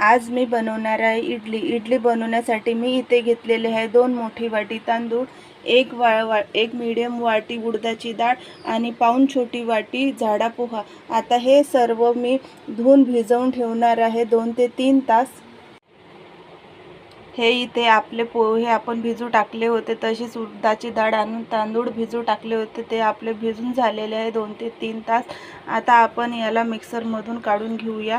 आज मी बनवणार आहे इडली. इडली बनवण्यासाठी मी इथे घेतलेले आहे दोन मोठी वाटी तांदूळ एक वा वा एक मिडियम वाटी उडदाची डाळ आणि पाऊन छोटी वाटी झाडा पोहा आता हे सर्व मी धुवून भिजवून ठेवणार आहे दोन ते तीन तास. हे इथे आपले पोहे आपण भिजू टाकले होते तशीच उडदाची डाळ आणून तांदूळ भिजू टाकले होते ते आपले भिजून झालेले आहे दोन ते तीन तास. आता आपण याला मिक्सरमधून काढून घेऊया.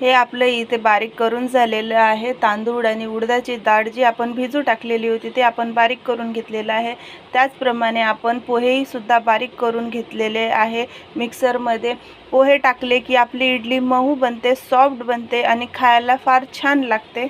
हे आपलं इथे बारीक करून झालेलं आहे. तांदूळ आणि उडदाची डाळ जी आपण भिजू टाकलेली होती ते आपण बारीक करून घेतलेलं आहे. त्याचप्रमाणे आपण पोहेहीसुद्धा बारीक करून घेतलेले आहे मिक्सरमध्ये. पोहे टाकले की आपली इडली मऊ बनते सॉफ्ट बनते आणि खायला फार छान लागते.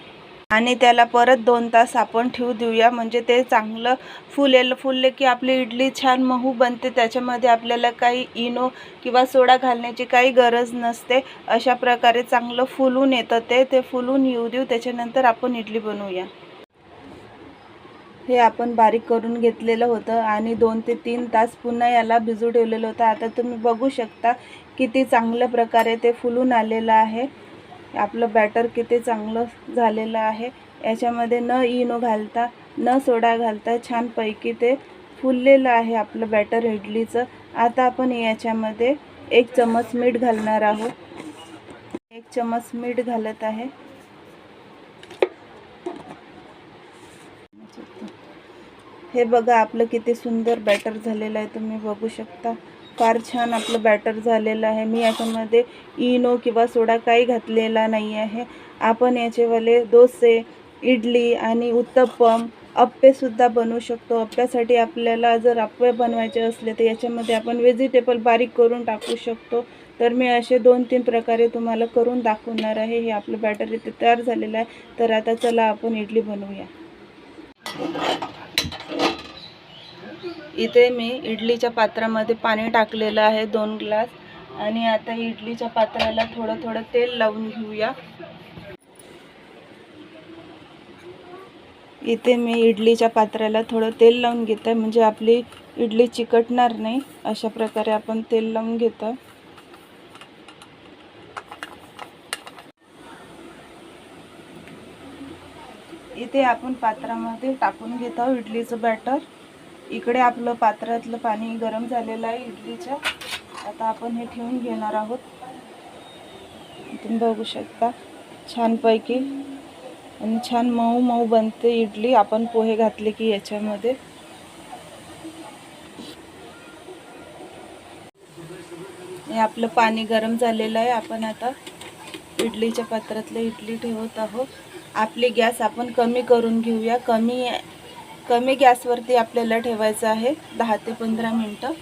आणि त्याला परत दोन तास आपण ठेवू देऊया. म्हणजे ते चांगलं फुलेल फुलले की आपली इडली छान मऊ बनते. त्याच्यामध्ये आपल्याला काही इनो किंवा सोडा घालण्याची काही गरज नसते. अशा प्रकारे चांगलं फुलून येतं ते. ते फुलून येऊ देऊ. त्याच्यानंतर आपण इडली बनवूया. हे आपण बारीक करून घेतलेलं होतं आणि दोन ते तीन तास पुन्हा याला भिजू ठेवलेलं होतं. आता तुम्ही बघू शकता किती चांगल्या प्रकारे ते फुलून आलेलं आहे. आपलं बॅटर किती चांगलं झालेलं आहे. याच्यामध्ये न इनो घालता न सोडा घालता छानपैकी ते फुललेलं आहे आपलं बॅटर इडलीचं. आता आपण याच्यामध्ये एक चमच मीठ घालणार आहोत. एक चमच मीठ घालत आहे. हे बघा आपलं किती सुंदर बॅटर झालेलं आहे. तुम्ही बघू शकता. फार छान आपलं बॅटर झालेलं आहे. मी याच्यामध्ये इनो किंवा सोडा काही घातलेला नाही आहे. आपण याचेवाले डोसे इडली आणि उत्तप्पम अप्पेसुद्धा बनवू शकतो. अप्प्यासाठी आपल्याला जर अप्पे बनवायचे असले तर याच्यामध्ये आपण व्हेजिटेबल बारीक करून टाकू शकतो. तर मी असे दोन तीन प्रकारे तुम्हाला करून दाखवणार आहे. हे आपलं बॅटर इथे तयार झालेलं आहे. तर आता चला आपण इडली बनवूया. इथे मी इडलीच्या पात्रामध्ये पाणी टाकलेलं आहे दोन ग्लास. आणि आता इडलीच्या पात्राला थोडं थोडं तेल लावून घेऊया. इथे मी इडलीच्या पात्राला थोडं तेल लावून घेत आहे म्हणजे आपली इडली चिकटणार नाही अशा प्रकारे आपण तेल लावून घेतो. इथे आपण पात्रामध्ये टाकून घेत आहोत इडलीचं बॅटर. इकडे आपलं पात्रातलं पाणी गरम झालेलं आहे इडलीच्या. आता आपण हे ठेवून घेणार आहोत. तुम्ही बघू शकता. छानपैकी. आणि छान मऊ मऊ बनते इडली. आपण पोहे घातले की याच्यामध्ये. हे आपलं पाणी गरम झालेलं आहे. आपण आता इडलीच्या पात्रातलं इडली ठेवत आहोत. आपली गॅस आपण कमी करून घेऊया. कमी कमी गॅसवरती आपल्याला ठेवायचं आहे. दहा ते पंधरा मिनटं.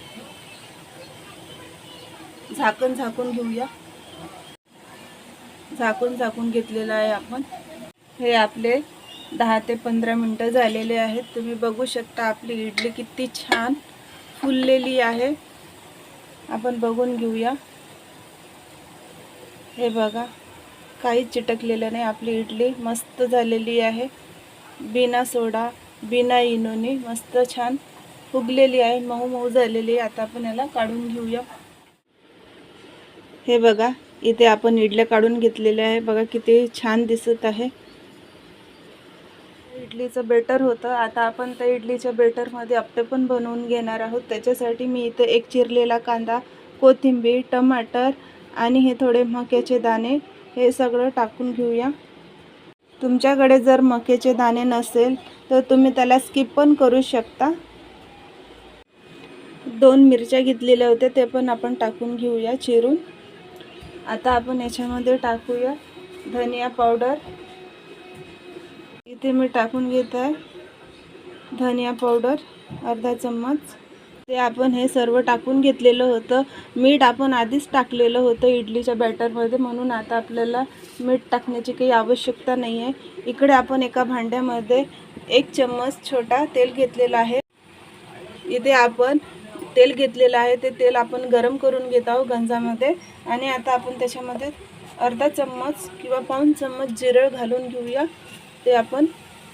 झाकण झाकून घेऊया. झाकून झाकून घेतलेलं आहे आपण. हे आपले दहा ते पंधरा मिनटं झालेले आहेत. तुम्ही बघू शकता आपली इडली किती छान फुललेली आहे. आपण बघून घेऊया. हे बघा काहीच चिटकलेलं नाही आपली इडली. मस्त झालेली आहे. बिना सोडा. बिना इनोने मस्त छान फुगलेली आहे मऊ मऊ झालेली आहे. आता आपण याला काढून घेऊया. हे बघा इथे आपण इडल्या काढून घेतलेल्या आहे. बघा किती छान दिसत आहे. इडलीचं बेटर होतं. आता आपण त्या इडलीच्या बेटरमध्ये आपटे पण बनवून घेणार आहोत. त्याच्यासाठी मी इथे एक चिरलेला कांदा कोथिंबीर टमाटर आणि हे थोडे मक्याचे दाणे हे सगळं टाकून घेऊया. तुमच्याकडे जर मक्याचे दाणे नसेल तर तुम्ही त्याला स्किप पण करू शकता. दोन मिरच्या घेतलेल्या होत्या ते पण आपण टाकून घेऊया चिरून. आता आपण याच्यामध्ये टाकूया धनिया पावडर. इथे मी टाकून घेत आहे धनिया पावडर अर्धा चम्मच. ते आपण हे सर्व टाकून घेतलेलं होतं. मीठ आपण आधीच टाकलेलं होतं इडलीच्या बॅटरमध्ये. म्हणून आता आपल्याला मीठ टाकण्याची काही आवश्यकता नाही आहे इकडे आपण एका भांड्यामध्ये एक चम्मच छोटा तेल घेतलेला आहे. इथे आपण तेल घेतलेलं आहे. ते तेल आपण गरम करून घेत आहोत गंजामध्ये. आणि आता आपण त्याच्यामध्ये अर्धा चम्मच किंवा पाऊन चम्मच जिरं घालून घेऊया. ते आपण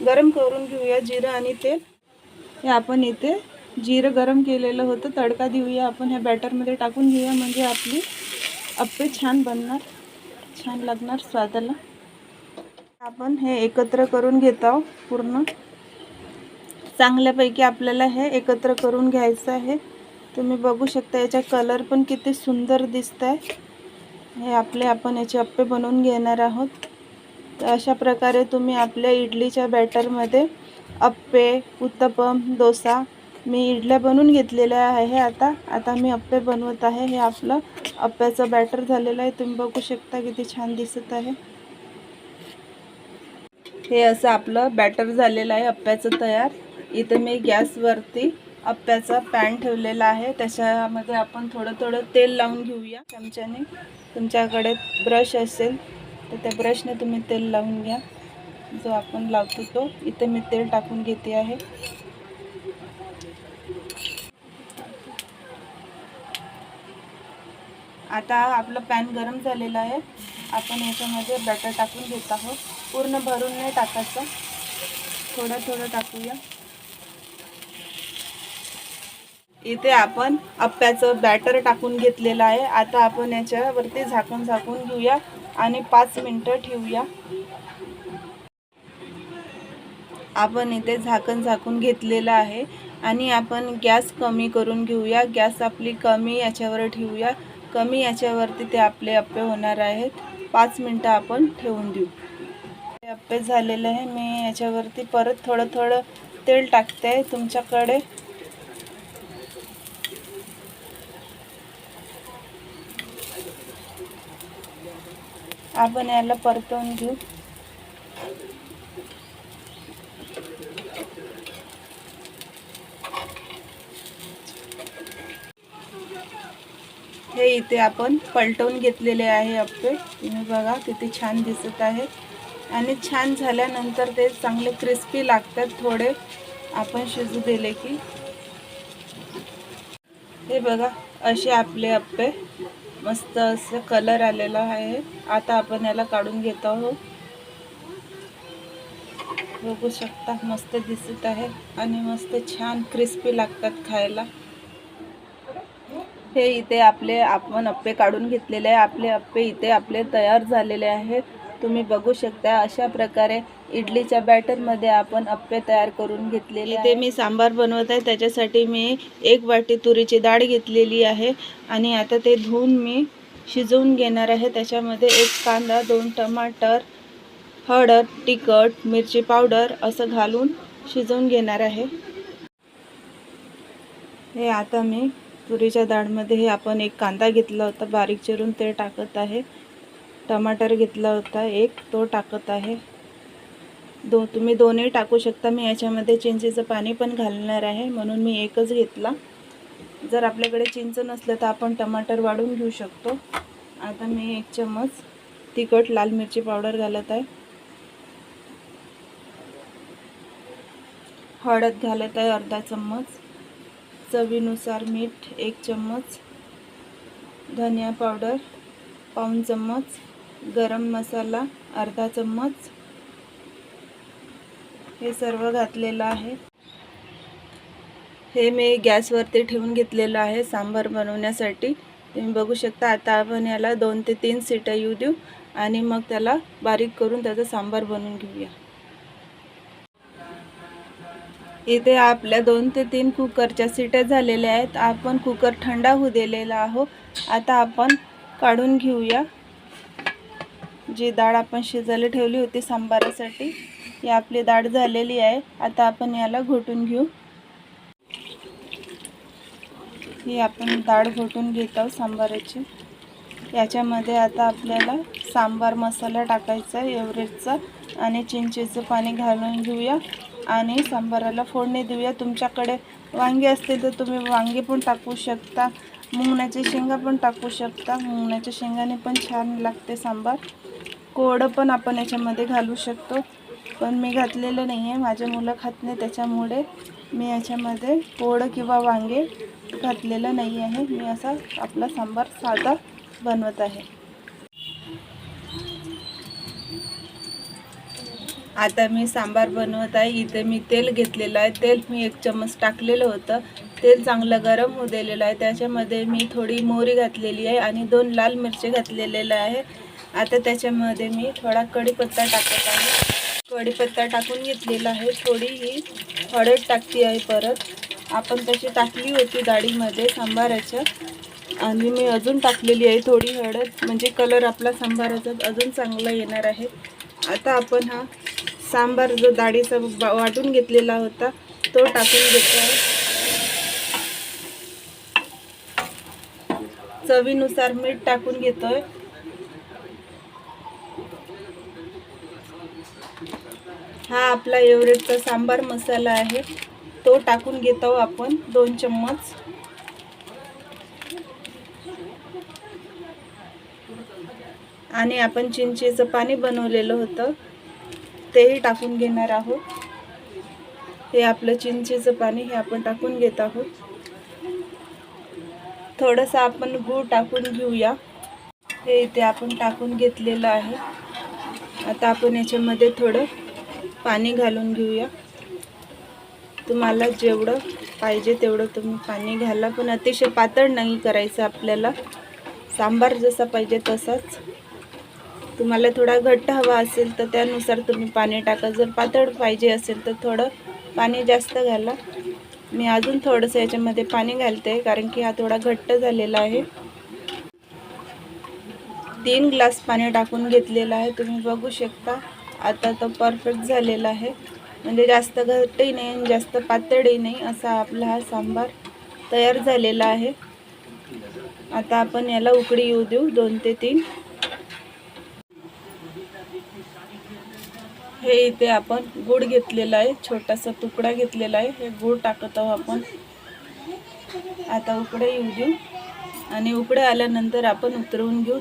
गरम करून घेऊया. जिरं आणि तेल हे आपण इथे जिरं गरम केलेलं होतं तडका देऊया आपण. ह्या बॅटरमध्ये टाकून घेऊया म्हणजे आपली अप्पे छान बनणार छान लागणार स्वादाला. आपण हे एकत्र करून घेत आहोत पूर्ण. चांगल्यापैकी आपल्याला हे एकत्र करून घ्यायचं आहे. तुम्ही बघू शकता याचा कलर पण किती सुंदर दिसत आहे हे आपले आपण याचे अप्पे बनवून घेणार आहोत. तर अशा प्रकारे तुम्ही आपल्या इडलीच्या बॅटरमध्ये अप्पे उत्तपम डोसा मी इडल्या बनवून घेतलेल्या आहे आता. आता मी अप्पे बनवत आहे. हे आपलं अप्प्याचं बॅटर झालेलं आहे. तुम्ही बघू शकता किती छान दिसत आहे. हे असं आपलं बॅटर झालेलं आहे. अप्प्याचं तयार. इथं मी गॅसवरती अप्प्याचा पॅन ठेवलेला आहे. त्याच्यामध्ये आपण थोडं थोडं तेल लावून घेऊया चमच्याने. तुमच्याकडे ब्रश असेल तर त्या ब्रशने तुम्ही तेल लावून घ्या. जो आपण लावतो तो. इथं मी तेल टाकून घेते आहे. आता आपलं पॅन गरम झालेलं आहे. आपण याच्यामध्ये बॅटर टाकून घेत आहोत. पूर्ण भरून नाही टाकायचं. थोडं थोडं टाकूया. इथे आपण अप्प्याचं बॅटर टाकून घेतलेलं आहे. आता आपण याच्यावरती झाकून झाकून घेऊया आणि पाच मिनटं ठेवूया. आपण इथे झाकण झाकून घेतलेलं आहे. आणि आपण गॅस कमी करून घेऊया. गॅस आपली कमी याच्यावर ठेवूया. कमी याच्यावरती ते आपले अप्पे होणार आहेत. पाच मिनटं आपण ठेवून देऊ. हे अप्पे झालेले आहे. मी याच्यावरती परत थोडं थोडं तेल टाकते आहे तुमच्याकडे. आपण याला परतवून घेऊ. हे इथे आपण पलटवून घेतलेले आहे अप्पे तुम्ही बघा किती छान दिसत आहे. आणि छान झाल्यानंतर ते चांगले क्रिस्पी लागतात थोडे. आपण शिजू दिले की. हे बघा असे आपले अप्पे मस्त असं कलर आलेला आहे. आता आपण याला काढून घेत आहोत. बघू शकता मस्त दिसत आहे. आणि मस्त छान क्रिस्पी लागतात खायला. हे इथे आपले आपण अप्पे काढून घेतलेले आहे. आपले अप्पे इथे आपले तयार झालेले आहेत. तुम्ही बघू शकता अशा प्रकारे इडलीच्या बॅटरमध्ये आपण अप्पे तयार करून घेतलेले इथे मी सांबार बनवत आहे. त्याच्यासाठी मी एक वाटी तुरीची डाळ घेतलेली आहे. आणि आता ते धुवून मी शिजवून घेणार आहे. त्याच्यामध्ये एक कांदा दोन टमाटर हळद तिखट मिरची पावडर असं घालून शिजवून घेणार आहे. हे आता मी तुरीच्या डाळमध्ये हे आपण एक कांदा घेतला होता बारीक चिरून ते टाकत आहे. टमाटर घेतला होता एक तो टाकत आहे. दो तुम्ही दोन्ही टाकू शकता. मी याच्यामध्ये चिंचेचं पाणी पण घालणार आहे म्हणून मी एकच घेतला. जर आपल्याकडे चिंच नसलं तर आपण टमाटर वाढून घेऊ शकतो. आता मी एक चम्मच तिखट लाल मिरची पावडर घालत आहे. हळद घालत आहे अर्धा चम्मच. चवीनुसार मीठ एक चम्मच. धनिया पावडर पाऊण चम्मच. गरम मसाला अर्धा चम्मच. हे सर्व घातलेलं आहे. हे मी गॅसवरती ठेवून घेतलेलं आहे सांबार बनवण्यासाठी. तुम्ही बघू शकता आता आपण याला दोन ते तीन सीटं येऊ देऊ आणि मग त्याला बारीक करून त्याचा सांबार बनवून घेऊया. इथे आपल्या दोन ते तीन कुकरच्या सीट्या झालेल्या आहेत. आपण कुकर थंडा होऊ दिलेला आहो आता आपण काढून घेऊया. जी डाळ आपण शिजायला ठेवली होती सांबारासाठी ही आपली डाळ झालेली आहे. आता आपण याला घोटून घेऊ. ही आपण डाळ घोटून घेत आहोत सांबाराची. याच्यामध्ये आता आपल्याला सांबार मसाला टाकायचा आहे आणि चिंचेचं पाणी घालून घेऊया. आणि सांबाराला फोडणी देऊया. तुमच्याकडे वांगे असतील तर तुम्ही वांगे पण टाकू शकता. मुंगण्याच्या शेंगा पण टाकू शकता. मुंगण्याच्या शेंगाने पण छान लागते सांबार. कोरडं पण आपण याच्यामध्ये घालू शकतो. पण मी घातलेलं नाही आहे माझे मुलं खात नाही त्याच्यामुळे मी याच्यामध्ये कोरडं किंवा वांगे घातलेलं नाही आहे मी असा आपला सांबार साधा बनवत आहे. आता मी सांबार बनवत आहे. इथे मी तेल घेतलेलं आहे. तेल मी एक चम्मच टाकलेलं होतं. तेल चांगलं गरम होऊ दिलेलं आहे. त्याच्यामध्ये मी थोडी मोहरी घातलेली आहे आणि दोन लाल मिरची घातलेलेलं आहे. आता त्याच्यामध्ये मी थोडा कढीपत्ता टाकत आहे. कढीपत्ता टाकून घेतलेला आहे. थोडी ही हळद टाकती आहे परत. आपण तशी टाकली होती डाळीमध्ये सांबाराच्या. आणि मी अजून टाकलेली आहे थोडी हळद. म्हणजे कलर आपला सांबाराचा अजून चांगला येणार आहे. आता आपण हा सांबार जो डाळीचा बा- वाटून घेतलेला होता तो टाकून घेतो आहे चवीनुसार मीठ टाकून घेतोय. हा आपला एव्हरेस्टचा सांबार मसाला आहे. तो टाकून घेत आहोत आपण दोन चम्मच. आणि आपण चिंचेचं पाणी बनवलेलं होतं. तेही टाकून घेणार आहोत. हे आपलं चिंचेचं पाणी हे आपण टाकून घेत आहोत. थोडंसं आपण गूळ टाकून घेऊया. हे इथे आपण टाकून घेतलेलं आहे. आता आपण याच्यामध्ये थोडं पाणी घालून घेऊया. तुम्हाला जेवढं पाहिजे तेवढं तुम्ही पाणी घाला. पण अतिशय पातळ नाही करायचं आपल्याला. सांबार जसा पाहिजे तसाच. तुम्हाला थोडा घट्ट हवा असेल तर त्यानुसार तुम्ही पाणी टाका. जर पातळ पाहिजे असेल तर थोडं पाणी जास्त घाला. मी अजून थोडंसं याच्यामध्ये पाणी घालते कारण की हा थोडा घट्ट झालेला आहे. तीन ग्लास पाणी टाकून घेतलेलं आहे. तुम्ही बघू शकता आता तो परफेक्ट झालेला आहे. म्हणजे जास्त घट्टही नाही आणि जास्त पातळही नाही असा आपला हा सांबार तयार झालेला आहे. आता आपण याला उकडी येऊ देऊ दोन ते तीन. हे इथे आपण गुड घेतलेला आहे छोटासा तुकडा घेतलेला आहे. हे गुड टाकत आहोत आपण. आता उकडे येऊ देऊ. आणि उकडे आल्यानंतर आपण उतरवून घेऊ.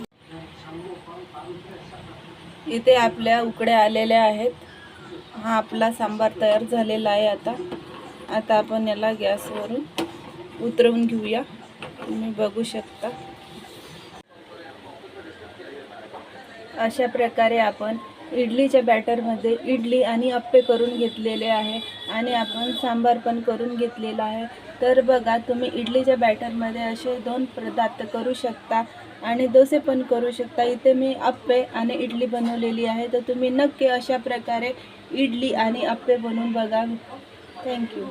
इथे आपल्या उकड्या आलेल्या आहेत. हा आपला सांबार तयार झालेला आहे आता. आता आपण याला गॅसवरून उतरवून घेऊया. तुम्ही बघू शकता. अशा प्रकारे आपण इडलीच्या बॅटरमध्ये इडली आणि अप्पे करून घेतलेले आहे आणि आपण सांबार पण करून घेतलेला आहे. तर बघा तुम्ही इडलीच्या बॅटरमध्ये असे दोन पदार्थ करू शकता आणि डोसे पण करू शकता. इथे मी अप्पे आणि इडली बनवलेली आहे. तर तुम्ही नक्की अशा प्रकारे इडली आणि अप्पे बनवून बघा. थँक्यू